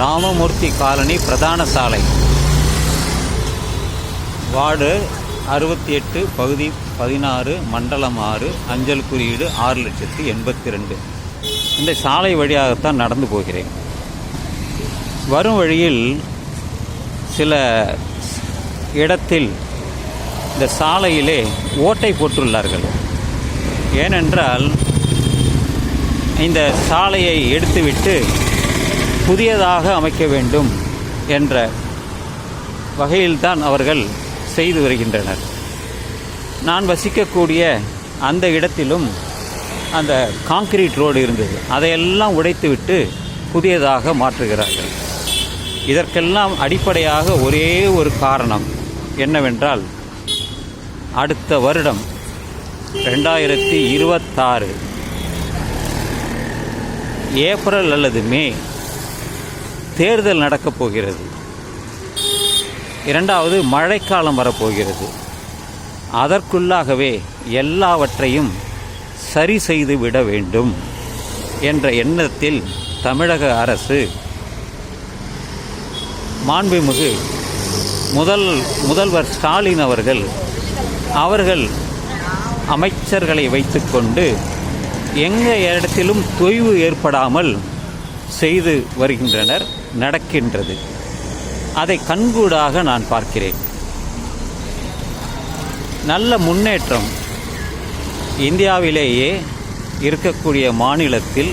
Ramamurthy colony பிரதான சாலை. Ward அறுபத்தி எட்டு பகுதி பதினாறு மண்டலம் ஆறு அஞ்சல் குறியீடு ஆறு லட்சத்தி எண்பத்தி ரெண்டு இந்த சாலை வழியாகத்தான் நடந்து போகிறேன். வரும் வழியில் சில இடத்தில் இந்த சாலையிலே ஓட்டை போட்டுள்ளார்கள். ஏனென்றால் இந்த சாலையை எடுத்துவிட்டு புதியதாக அமைக்க வேண்டும் என்ற வகையில்தான் அவர்கள் செய்து வருகின்றனர். நான் வசிக்கக்கூடிய அந்த இடத்திலும் அந்த காங்கிரீட் ரோடு இருந்தது. அதையெல்லாம் உடைத்துவிட்டு புதியதாக மாற்றுகிறார்கள். இதற்கெல்லாம் அடிப்படையாக ஒரே ஒரு காரணம் என்னவென்றால் அடுத்த வருடம் ரெண்டாயிரத்தி இருபத்தாறு ஏப்ரல் அல்லது மே தேர்தல் நடக்கப் போகிறது. இரண்டாவது மழைக்காலம் வரப்போகிறது. அதற்குள்ளாகவே எல்லாவற்றையும் சரி செய்து விட வேண்டும் என்ற எண்ணத்தில் தமிழக அரசு மாண்புமிகு முதல் முதல்வர் ஸ்டாலின் அவர்கள் அவர்கள் அமைச்சர்களை வைத்துக்கொண்டு எங்கள் இடத்திலும் தொய்வு ஏற்படாமல் செய்து வருகின்றனர். நடக்கின்றது. அதை கண்கூடாக நான் பார்க்கிறேன். நல்ல முன்னேற்றம் இந்தியாவிலேயே இருக்கக்கூடிய மாநிலத்தில்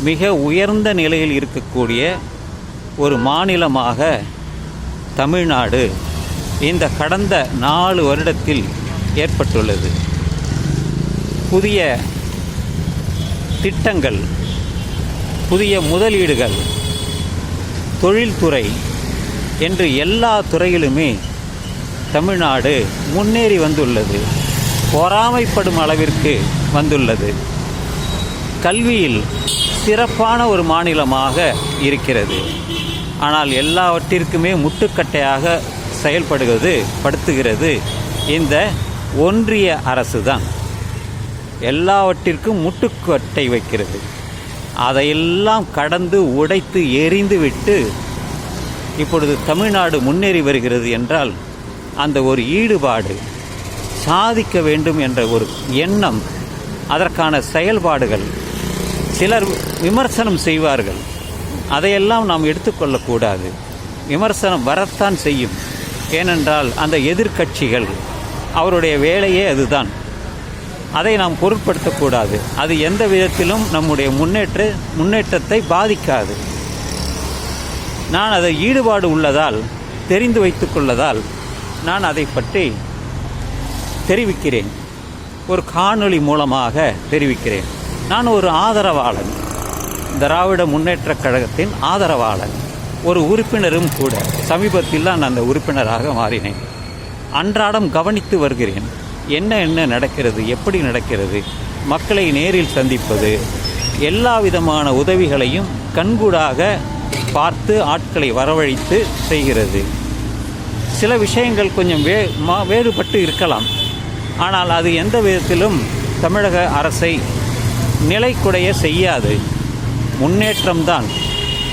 மிக உயர்ந்த நிலையில் இருக்கக்கூடிய ஒரு மாநிலமாக தமிழ்நாடு இந்த கடந்த நாலு வருடத்தில் ஏற்பட்டுள்ளது. புதிய திட்டங்கள் புதிய முதலீடுகள் தொழில்துறை என்று எல்லா துறையிலுமே தமிழ்நாடு முன்னேறி வந்துள்ளது. பொறாமைப்படும் அளவிற்கு வந்துள்ளது. கல்வியில் சிறப்பான ஒரு மாநிலமாக இருக்கிறது. ஆனால் எல்லாவற்றிற்குமே முட்டுக்கட்டையாக செயல்படுவது படுத்துகிறது இந்த ஒன்றிய அரசு தான் எல்லாவற்றிற்கும் முட்டுக்கட்டை வைக்கிறது. அதையெல்லாம் கடந்து உடைத்து எரிந்துவிட்டு இப்பொழுது தமிழ்நாடு முன்னேறி வருகிறது என்றால் அந்த ஒரு ஈடுபாடு சாதிக்க வேண்டும் என்ற ஒரு எண்ணம் அதற்கான செயல்பாடுகள் சிலர் விமர்சனம் செய்வார்கள். அதையெல்லாம் நாம் எடுத்துக்கொள்ளக்கூடாது. விமர்சனம் வரத்தான் செய்யும். ஏனென்றால் அந்த எதிர்க்கட்சிகள் அவருடைய வேலையே அதுதான். அதை நாம் பொருட்படுத்தக்கூடாது. அது எந்த விதத்திலும் நம்முடைய முன்னேற்ற முன்னேற்றத்தை பாதிக்காது. நான் அதை ஈடுபாடு உள்ளதால் தெரிந்து வைத்துக்கொள்ளதால் நான் அதை பற்றி தெரிவிக்கிறேன். ஒரு காணொளி மூலமாக தெரிவிக்கிறேன். நான் ஒரு ஆதரவாளன். திராவிட முன்னேற்றக் கழகத்தின் ஆதரவாளன். ஒரு உறுப்பினரும் கூட. சமீபத்தில் நான் அந்த உறுப்பினராக மாறினேன். அன்றாடம் கவனித்து வருகிறேன். என்ன என்ன நடக்கிறது எப்படி நடக்கிறது மக்களை நேரில் சந்திப்பது எல்லா விதமான உதவிகளையும் கண்கூடாக பார்த்து ஆட்களை வரவழைத்து செய்கிறது. சில விஷயங்கள் கொஞ்சம் வே மா வேறுபட்டு இருக்கலாம். ஆனால் அது எந்த விதத்திலும் தமிழக அரசை நிலைக்குடைய செய்யாது. முன்னேற்றம்தான்.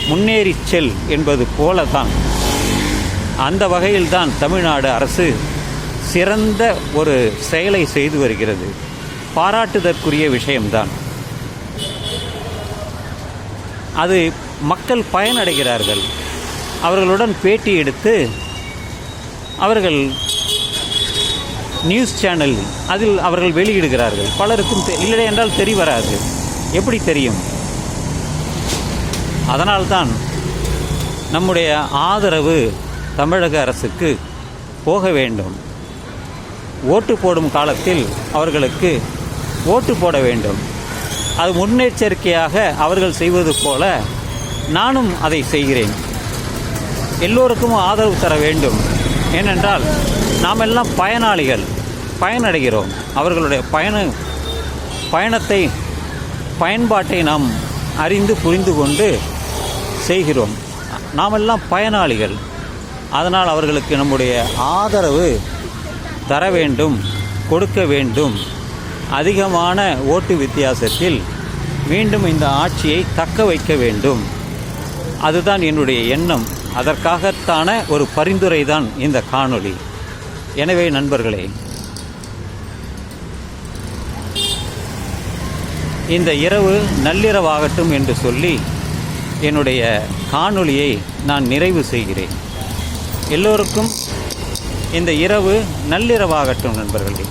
முன்னேறிச் செல் என்பது போலதான். அந்த வகையில்தான் தமிழ்நாடு அரசு சிறந்த ஒரு செயலை செய்து வருகிறது. பாராட்டுதற்குரிய விஷயம்தான். அது மக்கள் பயனடைகிறார்கள். அவர்களுடன் பேட்டி எடுத்து அவர்கள் நியூஸ் சேனல் அதில் அவர்கள் வெளியிடுகிறார்கள். பலருக்கும் இல்லை என்றால் தெரிவராது எப்படி தெரியும்? அதனால்தான் நம்முடைய ஆதரவு தமிழக அரசுக்கு போக வேண்டும். ஓட்டு போடும் காலத்தில் அவர்களுக்கு ஓட்டு போட வேண்டும். அது முன்னெச்சரிக்கையாக அவர்கள் செய்வது போல நானும் அதை செய்கிறேன். எல்லோருக்கும் ஆதரவு தர வேண்டும். ஏனென்றால் நாம் எல்லாம் பயனாளிகள் பயனடைகிறோம். அவர்களுடைய பயண பயணத்தை பயன்பாட்டை நாம் அறிந்து புரிந்து கொண்டு செய்கிறோம். நாமெல்லாம் பயனாளிகள். அதனால் அவர்களுக்கு நம்முடைய ஆதரவு தர வேண்டும் கொடுக்க வேண்டும். அதிகமான ஓட்டு வித்தியாசத்தில் மீண்டும் இந்த ஆட்சியை தக்க வைக்க வேண்டும். அதுதான் என்னுடைய எண்ணம். அதற்காகத்தான ஒரு பரிந்துரை தான் இந்த காணொளி. எனவே நண்பர்களே இந்த இரவு நள்ளிரவாகட்டும் என்று சொல்லி என்னுடைய காணொளியை நான் நிறைவு செய்கிறேன். எல்லோருக்கும் இந்த இரவு நள்ளிரவாகட்டும் நண்பர்களே.